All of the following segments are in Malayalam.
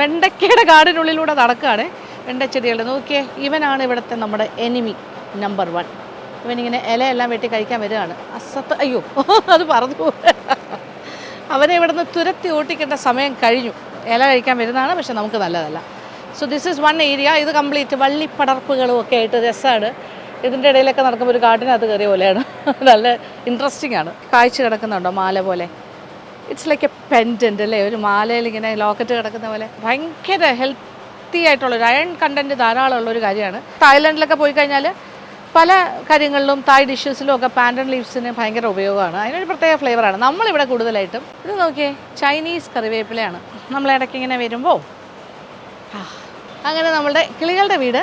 വെണ്ടയ്ക്കയുടെ കാടിനുള്ളിലൂടെ നടക്കുകയാണ് വെണ്ടച്ചെടികൾ നോക്കിയേ ഇവനാണ് ഇവിടുത്തെ നമ്മുടെ എനിമി നമ്പർ വൺ ഇവനിങ്ങനെ ഇലയെല്ലാം വെട്ടി കഴിക്കാൻ വരികയാണ്. അസത്ത് അയ്യോ അത് പറഞ്ഞു അവനെ ഇവിടുന്ന് തുരത്തി ഓട്ടിക്കേണ്ട സമയം കഴിഞ്ഞു. ഇല കഴിക്കാൻ വരുന്നതാണ് പക്ഷെ നമുക്ക് നല്ലതല്ല. So this is one area ഇത് കംപ്ലീറ്റ് വള്ളിപ്പടർപ്പുകളും ഒക്കെ ആയിട്ട് രസമാണ് ഇതിന്റെ ഇടയിലൊക്കെ നടക്കുമ്പോൾ ഒരു കാട്ടിനകത്ത് കയറിയ പോലെയാണ്. നല്ല ഇൻട്രസ്റ്റിംഗ് ആണ്. കാഴ്ച കിടക്കുന്നുണ്ടോ? മാല പോലെ. ഇറ്റ്സ് ലൈക്ക് എ പെൻഡന്റ് അല്ലേ? ഒരു മാലയിൽ ഇങ്ങനെ ലോക്കറ്റ് കിടക്കുന്ന പോലെ. ഭയങ്കര ഹെൽത്തി ആയിട്ടുള്ള ഒരു അയൺ കണ്ടന്റ് ധാരാളമുള്ള ഒരു കാര്യമാണ്. തായ്ലൻഡിലൊക്കെ പോയി കഴിഞ്ഞാൽ പല കാര്യങ്ങളിലും തായ് ഡിഷസിലും ഒക്കെ പാൻഡൻ ലീവ്സിന് ഭയങ്കര ഉപയോഗമാണ്. അതിനൊരു പ്രത്യേക ഫ്ലേവറാണ് നമ്മളിവിടെ കൂടുതലായിട്ടും ഇത് നോക്കിയേ ചൈനീസ് കറിവേപ്പിലയാണ്. നമ്മൾ ഇടയ്ക്ക് ഇങ്ങനെ വരുമ്പോൾ അങ്ങനെ നമ്മളുടെ കിളികളുടെ വീട്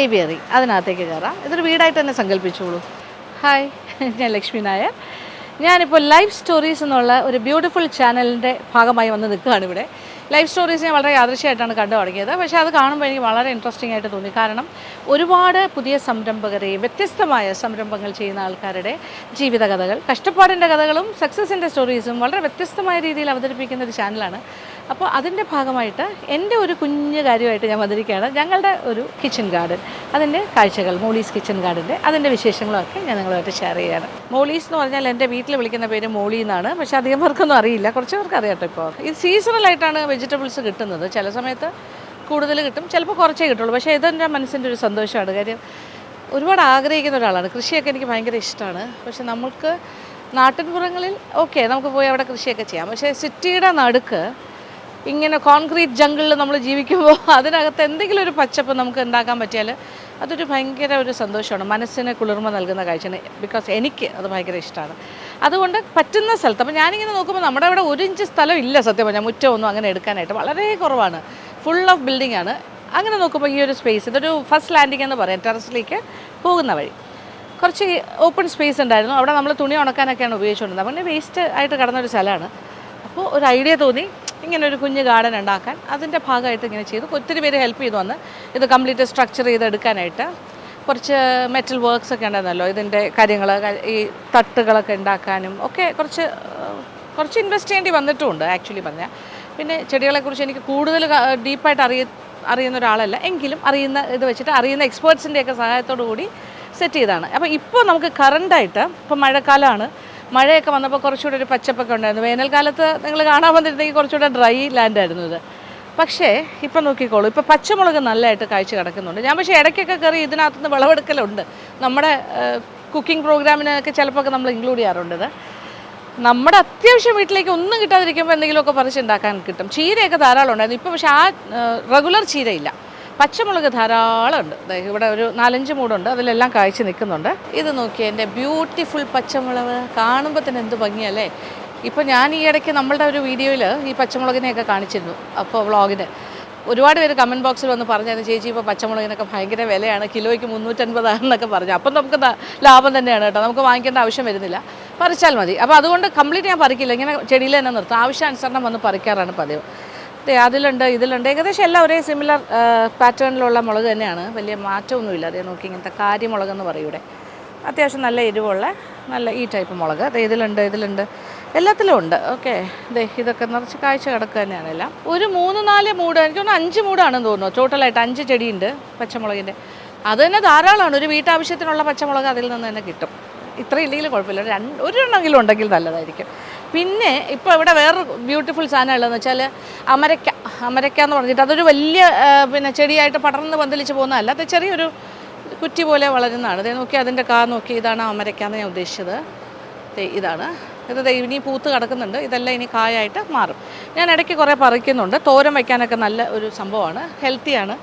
ഏവിയറി. അതിനകത്തേക്ക് കയറാം. ഇതൊരു വീടായിട്ട് തന്നെ സങ്കല്പിച്ചോളൂ. ഹായ് ഞാൻ ലക്ഷ്മി നായർ. ഞാനിപ്പോൾ ലൈഫ് സ്റ്റോറീസ് എന്നുള്ള ഒരു ബ്യൂട്ടിഫുൾ ചാനലിന്റെ ഭാഗമായി വന്ന് നിൽക്കുകയാണ് ഇവിടെ. ലൈഫ് സ്റ്റോറീസ് ഞാൻ വളരെ യാദൃശ്യമായിട്ടാണ് കണ്ടു തുടങ്ങിയത്. പക്ഷേ അത് കാണുമ്പോൾ എനിക്ക് വളരെ ഇൻട്രസ്റ്റിംഗ് ആയിട്ട് തോന്നി. കാരണം ഒരുപാട് പുതിയ സംരംഭകരെ വ്യത്യസ്തമായ സംരംഭങ്ങൾ ചെയ്യുന്ന ആൾക്കാരുടെ ജീവിത കഥകൾ കഷ്ടപ്പാടിന്റെ കഥകളും സക്സസിന്റെ സ്റ്റോറീസും വളരെ വ്യത്യസ്തമായ രീതിയിൽ അവതരിപ്പിക്കുന്ന ഒരു ചാനലാണ് അപ്പോൾ അതിന്റെ ഭാഗമായിട്ട് എന്റെ ഒരു കുഞ്ഞു കാര്യമായിട്ട് ഞാൻ വന്നിരിക്കുകയാണ്. ഞങ്ങളുടെ ഒരു കിച്ചൺ ഗാർഡൻ അതിന്റെ കാഴ്ചകൾ മോളീസ് കിച്ചൺ ഗാർഡന്റെ അതിന്റെ വിശേഷങ്ങളൊക്കെ ഞാൻ നിങ്ങളുമായിട്ട് ഷെയർ ചെയ്യുകയാണ്. മോളീസ് എന്ന് പറഞ്ഞാൽ എന്റെ വീട്ടിൽ വിളിക്കുന്ന പേര് മോളി എന്നാണ്. പക്ഷേ അധികം പേർക്കൊന്നും അറിയില്ല. കുറച്ച് പേർക്ക് അറിയാട്ടോ ഇപ്പോൾ ഇത് സീസണലായിട്ടാണ് വെജിറ്റബിൾസ് കിട്ടുന്നത്. ചില സമയത്ത് കൂടുതൽ കിട്ടും. ചിലപ്പോൾ കുറച്ചേ കിട്ടുള്ളൂ. പക്ഷേ ഇതെന്റെ മനസ്സിന്റെ ഒരു സന്തോഷമാണ്. കാര്യം ഒരുപാട് ആഗ്രഹിക്കുന്ന ഒരാളാണ്. കൃഷിയൊക്കെ എനിക്ക് ഭയങ്കര ഇഷ്ടമാണ്. പക്ഷെ നമുക്ക് നാട്ടിൻപുറങ്ങളിൽ ഓക്കെ നമുക്ക് പോയി അവിടെ കൃഷിയൊക്കെ ചെയ്യാം. പക്ഷേ സിറ്റിയുടെ നടുക്ക് ഇങ്ങനെ കോൺക്രീറ്റ് ജംഗിളിൽ നമ്മൾ ജീവിക്കുമ്പോൾ അതിനകത്ത് എന്തെങ്കിലും ഒരു പച്ചപ്പ് നമുക്ക് ഉണ്ടാക്കാൻ പറ്റിയാൽ അതൊരു ഭയങ്കര ഒരു സന്തോഷമാണ്. മനസ്സിന് കുളിർമ നൽകുന്ന കാഴ്ചയാണ്. ബിക്കോസ് എനിക്ക് അത് ഭയങ്കര ഇഷ്ടമാണ്. അതുകൊണ്ട് പറ്റുന്ന സ്ഥലത്ത് അപ്പോൾ ഞാനിങ്ങനെ നോക്കുമ്പോൾ നമ്മുടെ ഇവിടെ ഒരു ഇഞ്ച് സ്ഥലം ഇല്ല സത്യം പറഞ്ഞാൽ മുറ്റമൊന്നും അങ്ങനെ എടുക്കാനായിട്ട് വളരെ കുറവാണ്. ഫുൾ ഓഫ് ബിൽഡിംഗ് ആണ്. അങ്ങനെ നോക്കുമ്പോൾ ഈ ഒരു സ്പേസ് ഇതൊരു ഫസ്റ്റ് ലാൻഡിംഗ് എന്ന് പറയാം. ടെറസിലേക്ക് പോകുന്ന വഴി. കുറച്ച് ഓപ്പൺ സ്പേസ് ഉണ്ടായിരുന്നു. അവിടെ നമ്മൾ തുണി ഉണക്കാനൊക്കെയാണ് ഉപയോഗിച്ചുകൊണ്ടിരുന്നത് അങ്ങനെ വേസ്റ്റ് ആയിട്ട് കിടന്നൊരു സ്ഥലമാണ്. അപ്പോൾ ഒരു ഐഡിയ തോന്നി. ഇങ്ങനെ ഒരു കുഞ്ഞ് ഗാർഡൻ ഉണ്ടാക്കാൻ അതിന്റെ ഭാഗമായിട്ട് ഇങ്ങനെ ചെയ്തു. ഒത്തിരി പേര് ഹെൽപ്പ് ചെയ്തു വന്ന് ഇത് കംപ്ലീറ്റ് സ്ട്രക്ചർ ചെയ്ത് എടുക്കാനായിട്ട്. കുറച്ച് മെറ്റൽ വർക്ക്സ് ഒക്കെ ഉണ്ടായിരുന്നല്ലോ ഇതിന്റെ കാര്യങ്ങൾ ഈ തട്ടുകളൊക്കെ ഉണ്ടാക്കാനും ഒക്കെ കുറച്ച് കുറച്ച് ഇൻവെസ്റ്റ് ചെയ്യേണ്ടി വന്നിട്ടുമുണ്ട് ആക്ച്വലി പറഞ്ഞാൽ പിന്നെ ചെടികളെക്കുറിച്ച് എനിക്ക് കൂടുതൽ ഡീപ്പായിട്ട് അറിയ അറിയുന്ന ഒരാളല്ല. എങ്കിലും അറിയുന്ന ഇത് വെച്ചിട്ട് അറിയുന്ന എക്സ്പേർട്സിന്റെയൊക്കെ സഹായത്തോടു കൂടി സെറ്റ് ചെയ്താണ് അപ്പോൾ ഇപ്പോൾ നമുക്ക് കറണ്ടായിട്ട് ഇപ്പോൾ മഴക്കാലമാണ് മഴയൊക്കെ വന്നപ്പോൾ കുറച്ചുകൂടെ ഒരു പച്ചപ്പൊക്കെ ഉണ്ടായിരുന്നു. വേനൽക്കാലത്ത് നിങ്ങൾ കാണാൻ വന്നിരുന്നെങ്കിൽ കുറച്ചുകൂടെ ഡ്രൈ ലാൻഡ് ആയിരുന്നു ഇത്. പക്ഷേ ഇപ്പം നോക്കിക്കോളൂ. ഇപ്പോൾ പച്ചമുളക് നല്ലതായിട്ട് കാഴ്ച കിടക്കുന്നുണ്ട്. ഞാൻ പക്ഷേ ഇടയ്ക്കൊക്കെ കയറി ഇതിനകത്തുനിന്ന് വിളവെടുക്കലുണ്ട്. നമ്മുടെ കുക്കിംഗ് പ്രോഗ്രാമിനൊക്കെ ചിലപ്പോൾ നമ്മൾ ഇൻക്ലൂഡ് ചെയ്യാറുണ്ട് ഇത്. നമ്മുടെ അത്യാവശ്യം വീട്ടിലേക്ക് ഒന്നും കിട്ടാതിരിക്കുമ്പോൾ എന്തെങ്കിലുമൊക്കെ പറിച്ചുണ്ടാക്കാൻ കിട്ടും. ചീരയൊക്കെ ധാരാളം ഉണ്ടായിരുന്നു. ഇപ്പോൾ പക്ഷേ ആ റെഗുലർ ചീരയില്ല. പച്ചമുളക് ധാരാളം ഉണ്ട്. ഇവിടെ ഒരു നാലഞ്ച് മൂടുണ്ട്. അതിലെല്ലാം കായ്ച്ച് നിൽക്കുന്നുണ്ട്. ഇത് നോക്കിയേ എന്റെ ബ്യൂട്ടിഫുൾ പച്ചമുളക്. കാണുമ്പോൾ തന്നെ എന്ത് ഭംഗിയല്ലേ? ഇപ്പോൾ ഞാൻ ഈ ഇടയ്ക്ക് നമ്മളുടെ ഒരു വീഡിയോയിൽ ഈ പച്ചമുളകിനെയൊക്കെ കാണിച്ചിരുന്നു. അപ്പോൾ വ്ളോഗിന്. ഒരുപാട് പേര് കമന്റ് ബോക്സിൽ വന്ന് പറഞ്ഞായിരുന്നു ചേച്ചി ഇപ്പോൾ പച്ചമുളകിനൊക്കെ ഭയങ്കര വിലയാണ്. കിലോയ്ക്ക് മുന്നൂറ്റൻപതാണെന്നൊക്കെ പറഞ്ഞു. അപ്പം നമുക്ക് ലാഭം തന്നെയാണ് കേട്ടോ. നമുക്ക് വാങ്ങിക്കേണ്ട ആവശ്യം വരുന്നില്ല. പറിച്ചാൽ മതി. അപ്പോൾ അതുകൊണ്ട് കംപ്ലീറ്റ് ഞാൻ പറിക്കില്ല. ഇങ്ങനെ ചെടിയിൽ തന്നെ നിർത്തും. ആവശ്യാനുസരണം വന്ന് പറിക്കാറാണ് പതിവ്. അതിലുണ്ട് ഇതിലുണ്ട്. ഏകദേശം എല്ലാം ഒരേ സിമിലർ പാറ്റേണിലുള്ള മുളക് തന്നെയാണ്. വലിയ മാറ്റമൊന്നുമില്ല. അതേ നോക്കി ഇങ്ങനത്തെ കാര്യമുളകെന്ന് പറയും ഇവിടെ. അത്യാവശ്യം നല്ല എരിവുള്ള നല്ല ഈ ടൈപ്പ് മുളക്. ദേ ഇതിലുണ്ട് ഇതിലുണ്ട്. എല്ലാത്തിലും ഉണ്ട്. ഓക്കെ ദേ ഇതൊക്കെ നിറച്ച് കാഴ്ച കിടക്കുക തന്നെയാണ് എല്ലാം. ഒരു മൂന്ന് നാല് മൂട് എനിക്ക് തോന്നുന്നു അഞ്ച് മൂടാണെന്ന് തോന്നുന്നു. ടോട്ടലായിട്ട് അഞ്ച് ചെടിയുണ്ട് പച്ചമുളകിന്റെ അത് തന്നെ ധാരാളമാണ്. ഒരു വീട്ടാവശ്യത്തിനുള്ള പച്ചമുളക് അതിൽ നിന്ന് തന്നെ കിട്ടും. ഇത്ര ഇല്ലെങ്കിലും കുഴപ്പമില്ല. രണ്ട് ഒരെണ്ണമെങ്കിലും ഉണ്ടെങ്കിൽ നല്ലതായിരിക്കും. പിന്നെ ഇപ്പോൾ ഇവിടെ വേറൊരു ബ്യൂട്ടിഫുൾ സാധനം ഉള്ളതെന്ന് വെച്ചാൽ അമരക്ക അമരക്ക എന്ന് പറഞ്ഞിട്ട് അതൊരു വലിയ പിന്നെ ചെടിയായിട്ട് പടർന്ന് പന്തലിച്ച് പോകുന്നതല്ല അത് ചെറിയൊരു കുറ്റി പോലെ വളരുന്നതാണ്. ദേ നോക്കി അതിന്റെ കാ നോക്കി ഇതാണ് അമരക്ക എന്ന് ഞാൻ ഉദ്ദേശിച്ചത്. ഇതാണ്. ഇത് ഇനി പൂത്ത് കിടക്കുന്നുണ്ട്. ഇതെല്ലാം ഇനി കായായിട്ട് മാറും. ഞാൻ ഇടയ്ക്ക് കുറേ പറിക്കുന്നുണ്ട്. തോരം വയ്ക്കാനൊക്കെ നല്ല ഒരു സംഭവമാണ്. ഹെൽത്തിയാണ്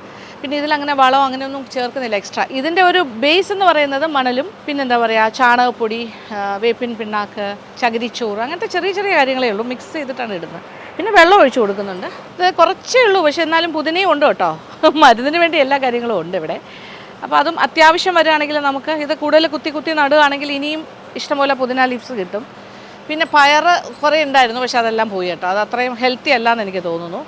പിന്നെ ഇതിൽ അങ്ങനെ വളം അങ്ങനെയൊന്നും ചേർക്കുന്നില്ല എക്സ്ട്രാ ഇതിന്റെ ഒരു ബേസ് എന്ന് പറയുന്നത് മണലും പിന്നെന്താ പറയുക ചാണകപ്പൊടി വേപ്പിൻ പിണ്ണാക്ക് ചകിരിച്ചോറ് അങ്ങനത്തെ ചെറിയ ചെറിയ കാര്യങ്ങളേ ഉള്ളൂ. മിക്സ് ചെയ്തിട്ടാണ് ഇടുന്നത്. പിന്നെ വെള്ളം ഒഴിച്ചു കൊടുക്കുന്നുണ്ട്. ഇത് കുറച്ചേ ഉള്ളൂ പക്ഷേ എന്നാലും പുതിനയും ഉണ്ട് കേട്ടോ. മരുന്നിന് വേണ്ടി എല്ലാ കാര്യങ്ങളും ഉണ്ട് ഇവിടെ. അപ്പോൾ അതും അത്യാവശ്യം വരികയാണെങ്കിൽ നമുക്ക് ഇത് കൂടുതൽ കുത്തി കുത്തി നടുകയാണെങ്കിൽ ഇനിയും ഇഷ്ടംപോലെ പുതിന ലീവ്സ് കിട്ടും. പിന്നെ പയറ് കുറേ ഉണ്ടായിരുന്നു പക്ഷേ അതെല്ലാം പോയി കേട്ടോ. അത് അത്രയും ഹെൽത്തി അല്ലാന്ന് എനിക്ക് തോന്നുന്നു.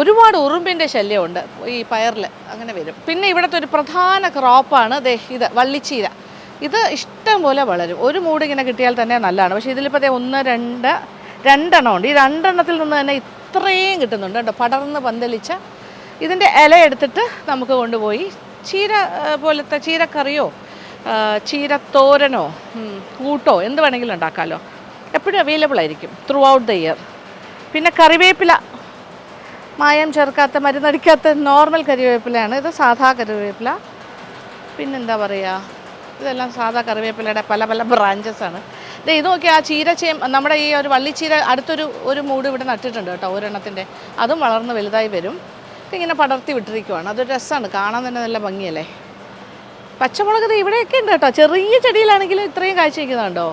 ഒരുപാട് ഉറുമ്പിന്റെ ശല്യമുണ്ട് ഈ പയറിൽ അങ്ങനെ വരും. പിന്നെ ഇവിടുത്തെ ഒരു പ്രധാന ക്രോപ്പാണ് ദേ ഇത് വള്ളിച്ചീര. ഇത് ഇഷ്ടം പോലെ വളരും. ഒരു മൂട് ഇങ്ങനെ കിട്ടിയാൽ തന്നെ നല്ലതാണ്. പക്ഷേ ഇതിലിപ്പോൾ ദേ ഒന്ന് രണ്ട് രണ്ടെണ്ണം ഉണ്ട്. ഈ രണ്ടെണ്ണത്തിൽ നിന്ന് തന്നെ ഇത്രയും കിട്ടുന്നുണ്ട് കേട്ടോ. പടർന്ന് പന്തലിച്ച ഇതിന്റെ ഇല എടുത്തിട്ട് നമുക്ക് കൊണ്ടുപോയി. ചീര പോലത്തെ ചീരക്കറിയോ ചീരത്തോരനോ കൂട്ടോ എന്ത് വേണമെങ്കിലും ഉണ്ടാക്കാമല്ലോ എപ്പോഴും അവൈലബിൾ ആയിരിക്കും ത്രൂ ഔട്ട് ദ ഇയർ പിന്നെ കറിവേപ്പില മായം ചേർക്കാത്ത മരുന്നടിക്കാത്ത നോർമൽ കറിവേപ്പിലയാണ്. ഇത് സാധാ കറിവേപ്പില. പിന്നെന്താ പറയുക ഇതെല്ലാം സാധാ കറിവേപ്പിലയുടെ പല പല ബ്രാഞ്ചസ് ആണ്. ദേ ഇത് നോക്കി ആ ചീര ചേ നമ്മുടെ ഈ ഒരു വള്ളിച്ചീര അടുത്തൊരു ഒരു മൂട് ഇവിടെ നട്ടിട്ടുണ്ട് കേട്ടോ ഒരെണ്ണത്തിന്റെ അതും വളർന്ന് വലുതായി വരും. ഇതിങ്ങനെ പടർത്തി വിട്ടിരിക്കുവാണ്. അതൊരു രസമാണ്. കാണാൻ തന്നെ നല്ല ഭംഗിയല്ലേ? പച്ചമുളക് ദേ ഇവിടെയൊക്കെ ഉണ്ട് കേട്ടോ. ചെറിയ ചെടിയിലാണെങ്കിലും ഇത്രയും കാഴ്ച വയ്ക്കുന്നുണ്ടോ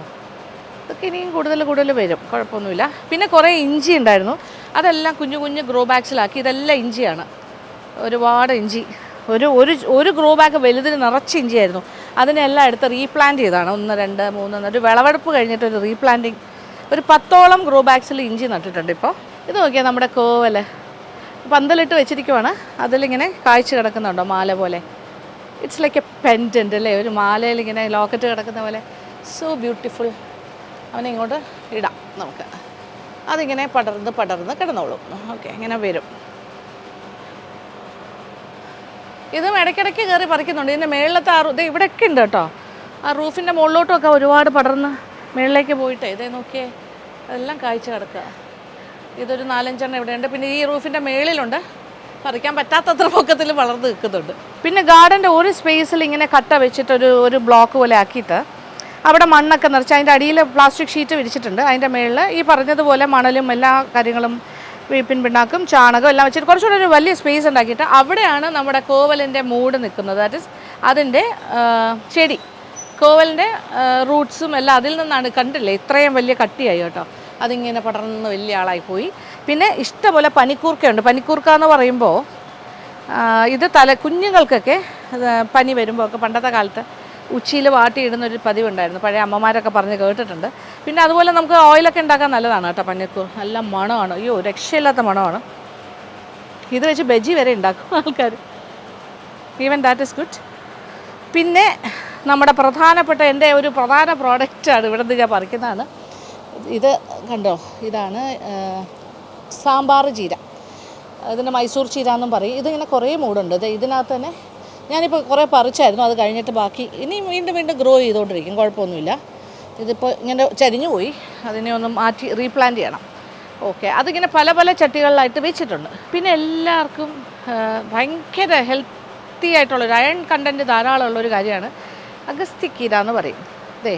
ഇതൊക്കെ ഇനിയും കൂടുതൽ കൂടുതൽ വരും. കുഴപ്പമൊന്നുമില്ല. പിന്നെ കുറേ ഇഞ്ചി ഉണ്ടായിരുന്നു. അതെല്ലാം കുഞ്ഞു കുഞ്ഞു ഗ്രോ ബാഗ്സിലാക്കി ഇതെല്ലാം ഇഞ്ചിയാണ്. ഒരുപാട് ഇഞ്ചി. ഒരു ഒരു ഒരു ഗ്രോ ബാഗ് വലുതിന് നിറച്ച് ഇഞ്ചിയായിരുന്നു. അതിനെല്ലാം എടുത്ത് റീപ്ലാന്റ് ചെയ്താണ് ഒന്ന് രണ്ട് മൂന്ന്. ഒരു വിളവെടുപ്പ് കഴിഞ്ഞിട്ട് ഒരു റീപ്ലാന്റിങ് ഒരു പത്തോളം ഗ്രോ ബാഗ്സിൽ ഇഞ്ചി നട്ടിട്ടുണ്ട് ഇപ്പോൾ ഇത് നോക്കിയാൽ നമ്മുടെ കോവൽ. പന്തലിട്ട് വെച്ചിരിക്കുവാണ്. അതിലിങ്ങനെ കാഴ്ച കിടക്കുന്നുണ്ടോ മാല പോലെ? ഇറ്റ്സ് ലൈക്ക് എ പെൻഡന്റ് അല്ലേ? ഒരു മാലയിൽ ഇങ്ങനെ ലോക്കറ്റ് കിടക്കുന്ന പോലെ. സോ ബ്യൂട്ടിഫുൾ അവനെ ഇങ്ങോട്ട് ഇടാം നമുക്ക്. അതിങ്ങനെ പടർന്ന് പടർന്ന് കിടന്നോളും. ഓക്കെ ഇങ്ങനെ വരും. ഇതും ഇടയ്ക്കിടയ്ക്ക് കയറി പറിക്കുന്നുണ്ട്. ഇതിന്റെ മേളിലത്തെ ആ ദേ ഇവിടെയൊക്കെ ഉണ്ട് കേട്ടോ. ആ റൂഫിന്റെ മുകളിലോട്ടൊക്കെ ഒരുപാട് പടർന്ന് മേളിലേക്ക് പോയിട്ട്. ഇതേ നോക്കിയേ അതെല്ലാം കാഴ്ച കിടക്കുക. ഇതൊരു നാലഞ്ചെണ്ണം ഇവിടെയുണ്ട്. പിന്നെ ഈ റൂഫിന്റെ മേളിലുണ്ട്. പറിക്കാൻ പറ്റാത്തത്ര പൊക്കത്തിൽ വളർന്ന് നിൽക്കുന്നുണ്ട്. പിന്നെ ഗാർഡന്റെ ഒരു സ്പേസിൽ ഇങ്ങനെ കട്ട വെച്ചിട്ട് ഒരു ഒരു ബ്ലോക്ക് പോലെ ആക്കിയിട്ട് അവിടെ മണ്ണൊക്കെ നിറച്ച് അതിന്റെ അടിയിൽ പ്ലാസ്റ്റിക് ഷീറ്റ് വിരിച്ചിട്ടുണ്ട്. അതിന്റെ മേളിൽ ഈ പറഞ്ഞതുപോലെ മണലും എല്ലാ കാര്യങ്ങളും വേപ്പിൻ പിണ്ണാക്കും ചാണകം എല്ലാം വെച്ചിട്ട് കുറച്ചുകൂടെ ഒരു വലിയ സ്പേസ് ഉണ്ടാക്കിയിട്ട് അവിടെയാണ് നമ്മുടെ കോവലിന്റെ മൂട് നിൽക്കുന്നത്. ദാറ്റ് ഇസ് അതിന്റെ ചെടി. കോവലിന്റെ റൂട്ട്സും എല്ലാം അതിൽ നിന്നാണ് കണ്ടില്ലേ? ഇത്രയും വലിയ കട്ടിയായി കേട്ടോ. അതിങ്ങനെ പടർന്ന് വലിയ ആളായി പോയി. പിന്നെ ഇഷ്ടംപോലെ പനിക്കൂർക്കയുണ്ട്. പനിക്കൂർക്ക എന്ന് പറയുമ്പോൾ ഇത് തല കുഞ്ഞുങ്ങൾക്കൊക്കെ പനി വരുമ്പോൾ ഒക്കെ പണ്ടത്തെ കാലത്ത് ഉച്ചിയിൽ വാട്ടിയിടുന്നൊരു പതിവുണ്ടായിരുന്നു. പഴയ അമ്മമാരൊക്കെ പറഞ്ഞ് കേട്ടിട്ടുണ്ട്. പിന്നെ അതുപോലെ നമുക്ക് ഓയിലൊക്കെ ഉണ്ടാക്കാൻ നല്ലതാണ് കേട്ടോ പനിക്കൂർ നല്ല മണമാണ്. അയ്യോ രക്ഷയില്ലാത്ത മണമാണ്. ഇത് വെച്ച് ബജി വരെ ഉണ്ടാക്കും ആൾക്കാർ ഈവൻ ദാറ്റ് ഇസ് ഗുഡ് പിന്നെ നമ്മുടെ പ്രധാനപ്പെട്ട എന്റെ ഒരു പ്രധാന പ്രോഡക്റ്റാണ് ഇവിടെ നിന്ന് ഞാൻ പറിക്കുന്നതാണ്. ഇത് കണ്ടോ? ഇതാണ് സാമ്പാർ ചീര. ഇതിന് മൈസൂർ ചീര എന്നും പറയും. ഇതിങ്ങനെ കുറേ മൂടുണ്ട്. ഇത് ഇതിനകത്ത് തന്നെ ഞാനിപ്പോൾ കുറേ പറിച്ചായിരുന്നു അത് കഴിഞ്ഞിട്ട് ബാക്കി ഇനി വീണ്ടും വീണ്ടും ഗ്രോ ചെയ്തുകൊണ്ടിരിക്കും കുഴപ്പമൊന്നുമില്ല. ഇതിപ്പോൾ ഇങ്ങനെ ചരിഞ്ഞു പോയി അതിനെ ഒന്ന് മാറ്റി റീപ്ലാന്റ് ചെയ്യണം. ഓക്കെ അതിങ്ങനെ പല പല ചട്ടികളിലായിട്ട് വെച്ചിട്ടുണ്ട്. പിന്നെ എല്ലാവർക്കും ഭയങ്കര ഹെൽത്തി ആയിട്ടുള്ളൊരു അയൺ കണ്ടന്റ് ധാരാളം ഉള്ളൊരു കാര്യമാണ് അഗസ്തിക്കീര എന്ന് പറയും. അതെ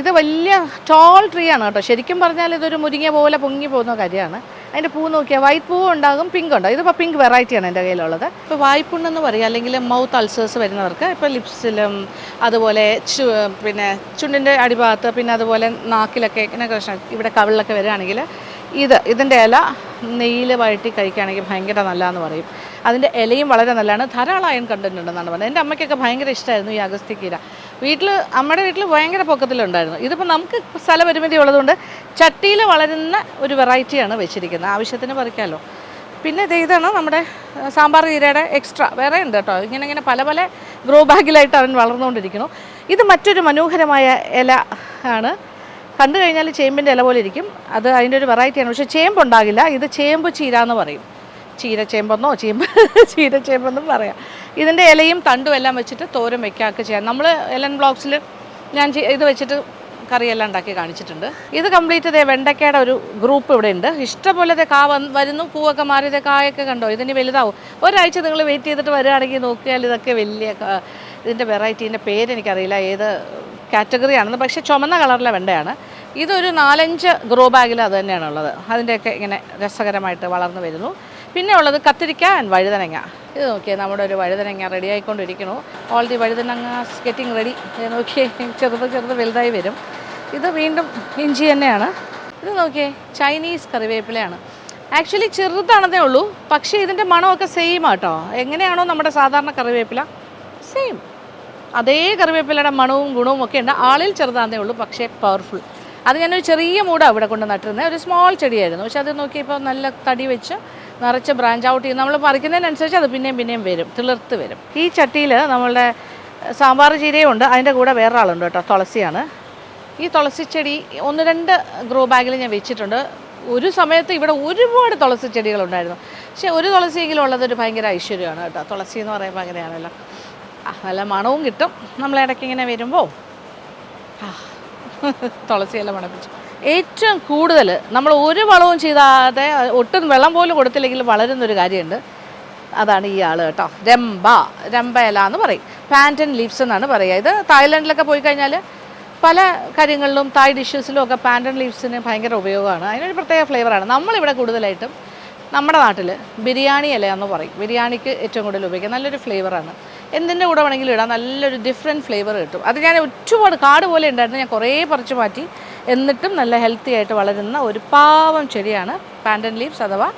ഇത് വലിയ ടോൾ ട്രീ ആണ് കേട്ടോ. ശരിക്കും പറഞ്ഞാൽ ഇതൊരു മുരിങ്ങ പോലെ പൊങ്ങി പോകുന്ന കാര്യമാണ്. അതിന്റെ പൂ നോക്കിയാൽ വൈറ്റ് പൂവ് ഉണ്ടാകും പിങ്ക് ഉണ്ടാകും ഇതിപ്പോൾ പിങ്ക് വെറൈറ്റിയാണ് എന്റെ കയ്യിലുള്ളത്. ഇപ്പോൾ വായ്പുണ്ണെന്ന് പറയും അല്ലെങ്കിൽ മൗത്ത് അൾസേഴ്സ് വരുന്നവർക്ക് ഇപ്പോൾ ലിപ്സിലും അതുപോലെ ചു പിന്നെ ചുണ്ടിന്റെ അടിഭാഗത്ത് പിന്നെ അതുപോലെ നാക്കിലൊക്കെ ഇങ്ങനെ പ്രശ്നം ഇവിടെ കവിളിലൊക്കെ വരികയാണെങ്കിൽ ഇത് ഇതിന്റെ ഇല നെയ്യിൽ വഴറ്റി കഴിക്കുകയാണെങ്കിൽ ഭയങ്കര നല്ലതെന്ന് പറയും. അതിന്റെ ഇലയും വളരെ നല്ലതാണ്. ധാരാളം അയൺ കണ്ടന്റ് ഉണ്ടെന്നാണ് പറഞ്ഞത്. എന്റെ അമ്മയ്ക്കൊക്കെ ഭയങ്കര ഇഷ്ടമായിരുന്നു ഈ അഗസ്ത്യക്കീര വീട്ടിൽ അമ്മയുടെ വീട്ടിൽ ഭയങ്കര പൊക്കത്തിലുണ്ടായിരുന്നു. ഇതിപ്പോൾ നമുക്ക് സ്ഥലപരിമിതി ഉള്ളതുകൊണ്ട് ചട്ടിയിൽ വളരുന്ന ഒരു വെറൈറ്റിയാണ് വെച്ചിരിക്കുന്നത്. ആവശ്യത്തിന് പറിക്കാമല്ലോ പിന്നെ ഇത് ഇതാണ് നമ്മുടെ സാമ്പാർ ചീരയുടെ എക്സ്ട്രാ വേറെ ഉണ്ട് കേട്ടോ. ഇങ്ങനെ ഇങ്ങനെ പല പല ഗ്രോ ബാഗിലായിട്ട് അവൻ വളർന്നുകൊണ്ടിരിക്കുന്നു. ഇത് മറ്റൊരു മനോഹരമായ ഇല ആണ്. കണ്ടു കഴിഞ്ഞാൽ ചേമ്പിന്റെ ഇല പോലെ ഇരിക്കും. അത് അതിന്റെ ഒരു വെറൈറ്റിയാണ് പക്ഷേ ചേമ്പ് ഉണ്ടാകില്ല ഇത് ചേമ്പ് ചീര എന്ന് പറയും. ചീരച്ചേമ്പെന്നോ ചീമ്പ ചീരച്ചേമ്പെന്നും പറയാം. ഇതിന്റെ ഇലയും തണ്ടും എല്ലാം വെച്ചിട്ട് തോരൻ വെക്കുകയൊക്കെ ചെയ്യാം. നമ്മൾ എലൻ ബ്ലോക്സിൽ ഞാൻ ഇത് വെച്ചിട്ട് കറിയെല്ലാം ഉണ്ടാക്കി കാണിച്ചിട്ടുണ്ട്. ഇത് കംപ്ലീറ്റ് ഇതേ വെണ്ടയ്ക്കയുടെ ഒരു ഗ്രൂപ്പ് ഇവിടെ ഉണ്ട്. ഇഷ്ടപോലെ കാ വരുന്നു പൂവൊക്കെ മാറിയത് കായൊക്കെ കണ്ടോ? ഇതിന് വലുതാവും. ഒരാഴ്ച നിങ്ങൾ വെയിറ്റ് ചെയ്തിട്ട് വരികയാണെങ്കിൽ നോക്കിയാൽ ഇതൊക്കെ വലിയ ഇതിന്റെ വെറൈറ്റീന്റെ പേരെനിക്കറിയില്ല ഏത് കാറ്റഗറി ആണെന്ന്. പക്ഷേ ചുമന്ന കളറിലെ വെണ്ടയാണ്. ഇതൊരു നാലഞ്ച് ഗ്രോ ബാഗിൽ അത് തന്നെയാണുള്ളത്. അതിന്റെയൊക്കെ ഇങ്ങനെ രസകരമായിട്ട് വളർന്നു വരുന്നു. പിന്നെ ഉള്ളത് കത്തിരിക്ക ആൻഡ് വഴുതനങ്ങ. ഇത് നോക്കിയേ നമ്മുടെ ഒരു വഴുതനങ്ങ റെഡി ഓൾ ദി വഴുതനങ്ങ ഗെറ്റിംഗ് റെഡി നോക്കിയേ ചെറുത് ചെറുത് വലുതായി വരും. ഇത് വീണ്ടും ഇഞ്ചി തന്നെയാണ്. ഇത് നോക്കിയേ ചൈനീസ് കറിവേപ്പിലയാണ്. ആക്ച്വലി ചെറുതാണെന്നേ ഉള്ളൂ പക്ഷേ ഇതിന്റെ മണമൊക്കെ സെയിം ആട്ടോ. എങ്ങനെയാണോ നമ്മുടെ സാധാരണ കറിവേപ്പില? സെയിം അതേ കറിവേപ്പിലയുടെ മണവും ഗുണവും ഒക്കെ ഉണ്ട്. ആളിൽ ചെറുതാന്നേ ഉള്ളൂ പക്ഷേ പവർഫുൾ അത് ഞാനൊരു ചെറിയ മൂടാണ് ഇവിടെ കൊണ്ട് നട്ടിരുന്നത് ഒരു സ്മോൾ ചെടിയായിരുന്നു. പക്ഷെ അത് നോക്കിയപ്പോൾ നല്ല തടി വെച്ച് നിറച്ച് ബ്രാഞ്ച് ഔട്ട് ചെയ്യും നമ്മൾ പറിക്കുന്നതിനനുസരിച്ച് അത് പിന്നെയും പിന്നെയും വരും തിളിർത്ത് വരും. ഈ ചട്ടിയിൽ നമ്മളുടെ സാമ്പാർ ചീരയുണ്ട് അതിന്റെ കൂടെ വേറൊരാളുണ്ട് കേട്ടോ തുളസിയാണ്. ഈ തുളസി ചെടി ഒന്ന് രണ്ട് ഗ്രോ ബാഗിൽ ഞാൻ വെച്ചിട്ടുണ്ട്. ഒരു സമയത്ത് ഇവിടെ ഒരുപാട് തുളസി ചെടികളുണ്ടായിരുന്നു പക്ഷേ ഒരു തുളസിയെങ്കിലും ഉള്ളത് ഒരു ഭയങ്കര ഐശ്വര്യമാണ് കേട്ടോ. തുളസി എന്ന് പറയുമ്പോൾ അങ്ങനെയാണല്ലോ. നല്ല മണവും കിട്ടും. നമ്മൾ ഇടയ്ക്ക് ഇങ്ങനെ വരുമ്പോൾ തുളസിയെല്ലാം മണപ്പിച്ചു. ഏറ്റവും കൂടുതൽ നമ്മൾ ഒരു വളവും ചെയ്താതെ ഒട്ടും വെള്ളം പോലും കൊടുത്തില്ലെങ്കിൽ വളരുന്നൊരു കാര്യമുണ്ട്. അതാണ് ഈ ആൾ കേട്ടോ. രംബ രംബ ഇല എന്ന് പറയും. പാന്റൻ ലീവ്സ് എന്നാണ് പറയുക. ഇത് തായ്ലൻഡിലൊക്കെ പോയി കഴിഞ്ഞാൽ പല കാര്യങ്ങളിലും തായ് ഡിഷസിലും ഒക്കെ പാന്റൻ ലീവ്സിന് ഭയങ്കര ഉപയോഗമാണ്. അതിനൊരു പ്രത്യേക ഫ്ലേവറാണ് നമ്മളിവിടെ കൂടുതലായിട്ടും നമ്മുടെ നാട്ടിൽ ബിരിയാണി ഇല എന്ന് പറയും. ബിരിയാണിക്ക് ഏറ്റവും കൂടുതൽ ഉപയോഗിക്കുക. നല്ലൊരു ഫ്ലേവറാണ് എന്തിന്റെ കൂടെ വേണമെങ്കിലും ഇടാം. നല്ലൊരു ഡിഫറെന്റ് ഫ്ലേവർ കിട്ടും. അത് ഞാൻ ഒരുപാട് കാട് പോലെ ഉണ്ടായിരുന്നു. ഞാൻ കുറേ പറിച്ചു മാറ്റി. എന്നിട്ടും നല്ല ഹെൽത്തി ആയിട്ട് വളരുന്ന ഒരു പാവം ചെടിയാണ് പാൻഡൻ ലീവ്സ് അഥവാ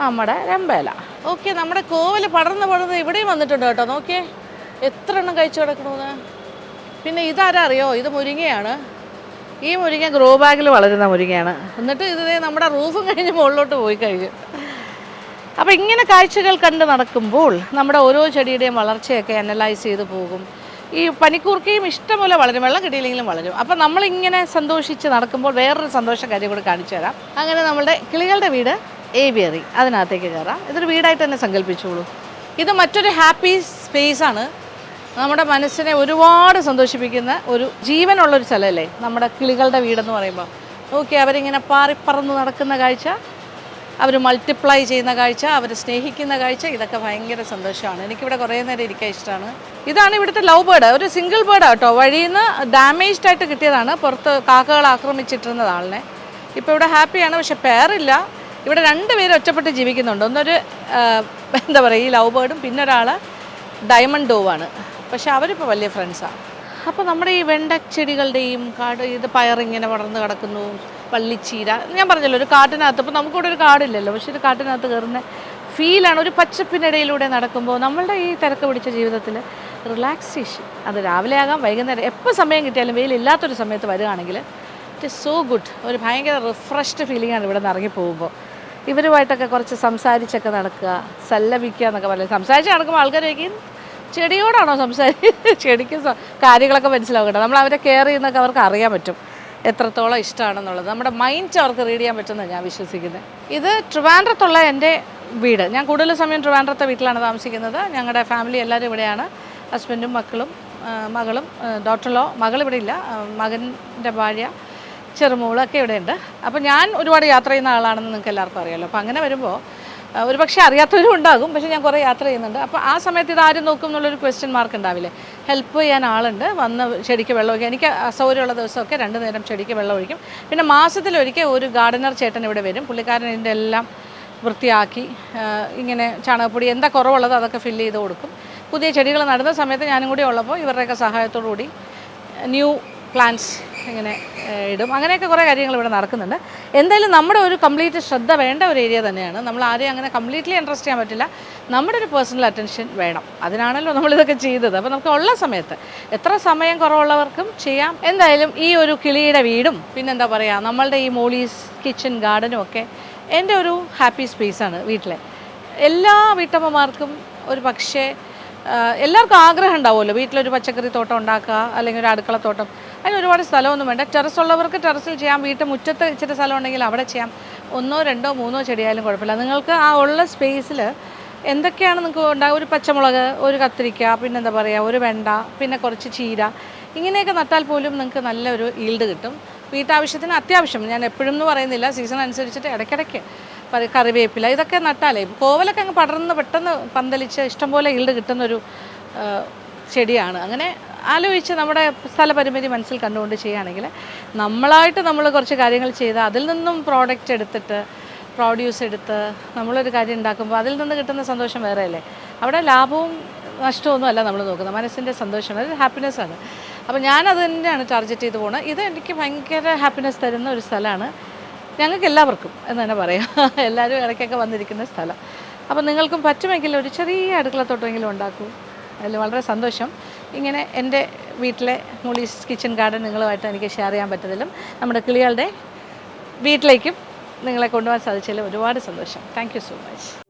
നമ്മുടെ രമ്പേല. ഓക്കെ നമ്മുടെ കോവൽ പടർന്ന് പടർന്ന് ഇവിടെയും വന്നിട്ടുണ്ട് കേട്ടോ. നോക്കിയേ എത്ര എണ്ണം കഴിച്ചു കിടക്കണമെന്ന് പിന്നെ ഇതാരാ അറിയോ ഇത് മുരിങ്ങയാണ്. ഈ മുരിങ്ങ ഗ്രോ ബാഗിൽ വളരുന്ന മുരിങ്ങയാണ്. എന്നിട്ട് ഇത് നമ്മുടെ റൂഫും കഴിഞ്ഞ് മുകളിലോട്ട് പോയി കഴിഞ്ഞു. അപ്പോൾ ഇങ്ങനെ കാഴ്ചകൾ കണ്ട് നടക്കുമ്പോൾ നമ്മുടെ ഓരോ ചെടിയുടെയും വളർച്ചയൊക്കെ അനലൈസ് ചെയ്ത് പോകും. ഈ പനിക്കൂർക്കയും ഇഷ്ടംപോലെ വളരും വെള്ളം കിട്ടിയില്ലെങ്കിലും വളരും. അപ്പം നമ്മളിങ്ങനെ സന്തോഷിച്ച് നടക്കുമ്പോൾ വേറൊരു സന്തോഷം കാര്യം കൂടി കാണിച്ചു തരാം. അങ്ങനെ നമ്മളുടെ കിളികളുടെ വീട് ഏവിയറി അതിനകത്തേക്ക് കയറാം. ഇതൊരു വീടായിട്ട് തന്നെ സങ്കല്പിച്ചോളൂ. ഇത് മറ്റൊരു ഹാപ്പി സ്പേസാണ്. നമ്മുടെ മനസ്സിനെ ഒരുപാട് സന്തോഷിപ്പിക്കുന്ന ഒരു ജീവനുള്ളൊരു സ്ഥലമല്ലേ നമ്മുടെ കിളികളുടെ വീടെന്ന് പറയുമ്പോൾ ഓക്കെ അവരിങ്ങനെ പാറിപ്പറന്ന് നടക്കുന്ന കാഴ്ച. അവർ മൾട്ടിപ്ലൈ ചെയ്യുന്ന കാഴ്ച അവർ സ്നേഹിക്കുന്ന കാഴ്ച ഇതൊക്കെ ഭയങ്കര സന്തോഷമാണ്. എനിക്കിവിടെ കുറേ നേരം ഇരിക്കാൻ ഇഷ്ടമാണ്. ഇതാണ് ഇവിടുത്തെ ലവ് ബേർഡ്. ഒരു സിംഗിൾ ബേർഡ് കേട്ടോ. വഴിയിൽ നിന്ന് ഡാമേജ്ഡ് ആയിട്ട് കിട്ടിയതാണ്. പുറത്ത് കാക്കകൾ ആക്രമിച്ചിട്ടിരുന്നത് ആളിനെ. ഇപ്പോൾ ഇവിടെ ഹാപ്പിയാണ് പക്ഷെ പേറില്ല ഇവിടെ രണ്ട് പേര് ഒറ്റപ്പെട്ട് ജീവിക്കുന്നുണ്ട്. ഒന്നൊരു എന്താ പറയുക ഈ ലവ് ബേർഡും പിന്നെ ഒരാൾ ഡയമണ്ട് ഡോവാണ് പക്ഷെ അവരിപ്പോൾ വലിയ ഫ്രണ്ട്സാണ് അപ്പോൾ നമ്മുടെ ഈ വെണ്ടച്ചെടികളുടെയും കാട് ഇത് പയറിങ്ങനെ വളർന്ന് കിടക്കുന്നു. വള്ളിച്ചീര ഞാൻ പറഞ്ഞല്ലോ ഒരു കാട്ടിനകത്ത് ഇപ്പോൾ നമുക്കിവിടെ ഒരു കാടില്ലല്ലോ പക്ഷെ ഒരു കാട്ടിനകത്ത് കയറുന്ന ഫീലാണ് ഒരു പച്ചപ്പിനിടയിലൂടെ നടക്കുമ്പോൾ നമ്മളുടെ ഈ തിരക്ക് പിടിച്ച ജീവിതത്തിൽ റിലാക്സേഷൻ അത് രാവിലെ ആകാം വൈകുന്നേരം. എപ്പോൾ സമയം കിട്ടിയാലും വെയിലില്ലാത്തൊരു സമയത്ത് വരികയാണെങ്കിൽ ഇറ്റ് ഇസ് സോ ഗുഡ് ഒരു ഭയങ്കര റിഫ്രഷ്ഡ് ഫീലിംഗ് ആണ് ഇവിടെ നിന്ന് ഇറങ്ങി പോകുമ്പോൾ. ഇവരുമായിട്ടൊക്കെ കുറച്ച് സംസാരിച്ചൊക്കെ നടക്കുക സല്ലപിക്കുക എന്നൊക്കെ പറയും സംസാരിച്ച് നടക്കുമ്പോൾ ആൾക്കാർ ചെടിയോടാണോ സംസാരിക്കുക ചെടിക്ക് കാര്യങ്ങളൊക്കെ മനസ്സിലാവുക നമ്മൾ അവരെ കെയർ ചെയ്യുന്നൊക്കെ അവർക്ക് അറിയാൻ പറ്റും. എത്രത്തോളം ഇഷ്ടമാണെന്നുള്ളത് നമ്മുടെ മൈൻഡ് അവർക്ക് റീഡ് ചെയ്യാൻ പറ്റുമെന്ന് ഞാൻ വിശ്വസിക്കുന്നത്. ഇത് ട്രിവാൻഡ്രത്തുള്ള എന്റെ വീട്. ഞാൻ കൂടുതൽ സമയം ട്രിവാൻഡ്രത്തെ വീട്ടിലാണ് താമസിക്കുന്നത്. ഞങ്ങളുടെ ഫാമിലി എല്ലാവരും ഇവിടെയാണ്. ഹസ്ബൻഡും മക്കളും മകളും ഡോക്ടറിലോ മകൾ ഇവിടെ ഇല്ല. മകന്റെ ഭാര്യ ചെറുമോളൊക്കെ ഇവിടെയുണ്ട്. അപ്പോൾ ഞാൻ ഒരുപാട് യാത്ര ചെയ്യുന്ന ആളാണെന്ന് നിങ്ങൾക്ക് എല്ലാവർക്കും അറിയാമല്ലോ അപ്പോൾ അങ്ങനെ വരുമ്പോൾ ഒരു പക്ഷേ അറിയാത്തവരും ഉണ്ടാകും പക്ഷേ ഞാൻ കുറേ യാത്ര ചെയ്യുന്നുണ്ട്. അപ്പോൾ ആ സമയത്ത് ഇത് ആരും നോക്കും എന്നുള്ളൊരു ക്വസ്റ്റ്യൻ മാർക്ക് ഉണ്ടാവില്ലേ? ഹെൽപ്പ് ചെയ്യാൻ ആളുണ്ട് വന്ന് ചെടിക്ക് വെള്ളം ഒഴിക്കും. എനിക്ക് അസൗകര്യമുള്ള ദിവസമൊക്കെ രണ്ട് നേരം ചെടിക്ക് വെള്ളം ഒഴിക്കും. പിന്നെ മാസത്തിലൊരിക്കൽ ഒരു ഗാർഡനർ ചേട്ടൻ ഇവിടെ വരും. പുള്ളിക്കാരൻ ഇതിന്റെ എല്ലാം വൃത്തിയാക്കി ഇങ്ങനെ ചാണകപ്പൊടി എന്താ കുറവുള്ളത് അതൊക്കെ ഫില്ല് ചെയ്ത് കൊടുക്കും. പുതിയ ചെടികൾ നടുന്ന സമയത്ത് ഞാനും കൂടി ഉള്ളപ്പോൾ ഇവരുടെയൊക്കെ സഹായത്തോടു കൂടി ന്യൂ പ്ലാന്റ്സ് ഇങ്ങനെ ഇടും. അങ്ങനെയൊക്കെ കുറേ കാര്യങ്ങൾ ഇവിടെ നടക്കുന്നുണ്ട്. എന്തായാലും നമ്മുടെ ഒരു കംപ്ലീറ്റ് ശ്രദ്ധ വേണ്ട ഒരു ഏരിയ തന്നെയാണ്. നമ്മൾ ആരെയും അങ്ങനെ കംപ്ലീറ്റ്ലി ഇൻട്രസ്റ്റ് ചെയ്യാൻ പറ്റില്ല. നമ്മുടെ ഒരു പേഴ്സണൽ അറ്റൻഷൻ വേണം. അതിനാണല്ലോ നമ്മളിതൊക്കെ ചെയ്തത്. അപ്പോൾ നമുക്ക് ഉള്ള സമയത്ത് എത്ര സമയം കുറവുള്ളവർക്കും ചെയ്യാം. എന്തായാലും ഈ ഒരു കിളിയുടെ വീടും പിന്നെന്താ പറയുക നമ്മളുടെ ഈ മോളീസ് കിച്ചൺ ഗാർഡനും ഒക്കെ എന്റെ ഒരു ഹാപ്പി സ്പേസാണ് വീട്ടിലെ. എല്ലാ വീട്ടമ്മമാർക്കും ഒരു പക്ഷേ എല്ലാവർക്കും ആഗ്രഹം ഉണ്ടാവുമല്ലോ. വീട്ടിലൊരു പച്ചക്കറി തോട്ടം ഉണ്ടാക്കുക അല്ലെങ്കിൽ ഒരു അടുക്കളത്തോട്ടം. അതിന് ഒരുപാട് സ്ഥലമൊന്നും വേണ്ട. ടെറസ് ഉള്ളവർക്ക് ടെറസിൽ ചെയ്യാം. വീട്ട് മുറ്റത്ത് ഇച്ചിരി സ്ഥലം ഉണ്ടെങ്കിൽ അവിടെ ചെയ്യാം. ഒന്നോ രണ്ടോ മൂന്നോ ചെടിയായാലും കുഴപ്പമില്ല. നിങ്ങൾക്ക് ആ ഉള്ള സ്പേസിൽ എന്തൊക്കെയാണ് നിങ്ങൾക്ക് ഉണ്ടാകുക ഒരു പച്ചമുളക് ഒരു കത്തിരിക്ക പിന്നെന്താ പറയുക ഒരു വെണ്ട പിന്നെ കുറച്ച് ചീര ഇങ്ങനെയൊക്കെ നട്ടാൽ പോലും നിങ്ങൾക്ക് നല്ലൊരു ഈൽഡ് കിട്ടും. വീട്ടാവശ്യത്തിന് അത്യാവശ്യം. ഞാൻ എപ്പോഴും എന്ന് പറയുന്നില്ല. സീസൺ അനുസരിച്ചിട്ട് ഇടയ്ക്കിടയ്ക്ക് കറിവേപ്പില ഇതൊക്കെ നട്ടാലേ. കോവലൊക്കെ അങ്ങ് പടർന്ന് പെട്ടെന്ന് പന്തലിച്ച് ഇഷ്ടംപോലെ ഈൽഡ് കിട്ടുന്നൊരു ചെടിയാണ്. അങ്ങനെ ആലോചിച്ച് നമ്മുടെ സ്ഥലപരിമിതി മനസ്സിൽ കണ്ടുകൊണ്ട് ചെയ്യുകയാണെങ്കിൽ നമ്മളായിട്ട് നമ്മൾ കുറച്ച് കാര്യങ്ങൾ ചെയ്ത് അതിൽ നിന്നും പ്രോഡക്റ്റ് എടുത്തിട്ട് പ്രൊഡ്യൂസ് എടുത്ത് നമ്മളൊരു കാര്യം ഉണ്ടാക്കുമ്പോൾ അതിൽ നിന്ന് കിട്ടുന്ന സന്തോഷം വേറെയല്ലേ? അവിടെ ലാഭവും നഷ്ടമൊന്നും അല്ല നമ്മൾ നോക്കുന്നത്. മനസ്സിന്റെ സന്തോഷമാണ്. അതൊരു ഹാപ്പിനെസ്സാണ് അപ്പോൾ ഞാനത് തന്നെയാണ് ടാർഗറ്റ് ചെയ്ത് പോകുന്നത്. ഇത് എനിക്ക് ഭയങ്കര ഹാപ്പിനെസ് തരുന്ന ഒരു സ്ഥലമാണ്. ഞങ്ങൾക്ക് എല്ലാവർക്കും എന്ന് തന്നെ പറയാം. എല്ലാവരും ഇടയ്ക്കൊക്കെ വന്നിരിക്കുന്ന സ്ഥലം. അപ്പോൾ നിങ്ങൾക്കും പറ്റുമെങ്കിൽ ഒരു ചെറിയ അടുക്കളത്തോട്ടമെങ്കിലും ഉണ്ടാക്കൂ. അതിൽ വളരെ സന്തോഷം. ഇങ്ങനെ എന്റെ വീട്ടിലെ മുളീസ് കിച്ചൺ ഗാർഡൻ നിങ്ങളുമായിട്ട് എനിക്ക് ഷെയർ ചെയ്യാൻ പറ്റുന്നതിലും നമ്മുടെ കിളികളുടെ വീട്ടിലേക്കും നിങ്ങളെ കൊണ്ടുപോകാൻ സാധിച്ചതിൽ ഒരുപാട് സന്തോഷം. Thank so much